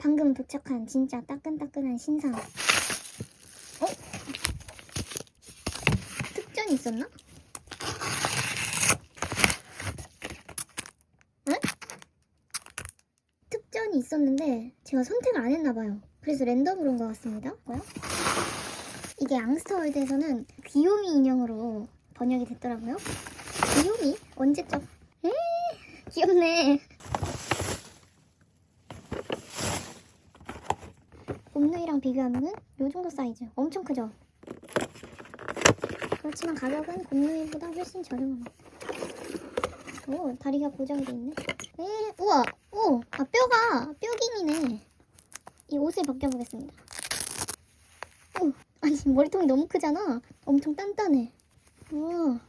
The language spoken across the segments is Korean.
방금 도착한 진짜 따끈따끈한 신상. 어? 특전이 있었나? 응? 특전이 있었는데 제가 선택을 안 했나 봐요. 그래서 랜덤으로 온 것 같습니다. 뭐요? 이게 앙스터월드에서는 귀요미 인형으로 번역이 됐더라고요. 귀요미? 언제적? 에 귀엽네. 곰누이랑 비교하면은 요 정도 사이즈. 엄청 크죠? 그렇지만 가격은 곰누이보다 훨씬 저렴합니다. 오, 다리가 고정이 돼 있네. 에, 우와, 오, 아 뼈가 뼈깅이네. 이 옷을 벗겨보겠습니다. 오, 아니 머리통이 너무 크잖아. 엄청 단단해. 우와,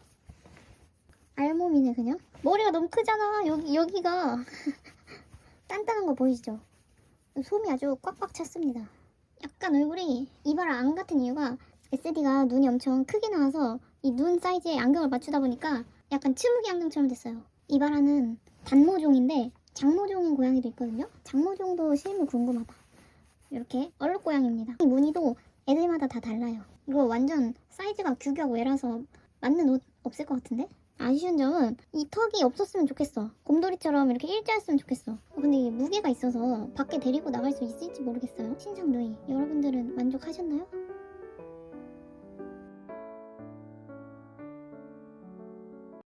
알몸이네 그냥. 머리가 너무 크잖아. 여기 여기가 단단한 거 보이시죠? 솜이 아주 꽉꽉 찼습니다. 약간 얼굴이 이발을 안 같은 이유가 SD가 눈이 엄청 크게 나와서 이 눈 사이즈에 안경을 맞추다 보니까 약간 츠무기 안경처럼 됐어요. 이발하는 단모종인데 장모종인 고양이도 있거든요. 장모종도 실물 궁금하다. 이렇게 얼룩 고양이입니다. 이 무늬도 애들마다 다 달라요. 이거 완전 사이즈가 규격 외라서 맞는 옷 없을 것 같은데? 아쉬운 점은 이 턱이 없었으면 좋겠어. 곰돌이처럼 이렇게 일자였으면 좋겠어. 근데 이게 무게가 있어서 밖에 데리고 나갈 수 있을지 모르겠어요. 신상 누이 여러분들은 만족하셨나요?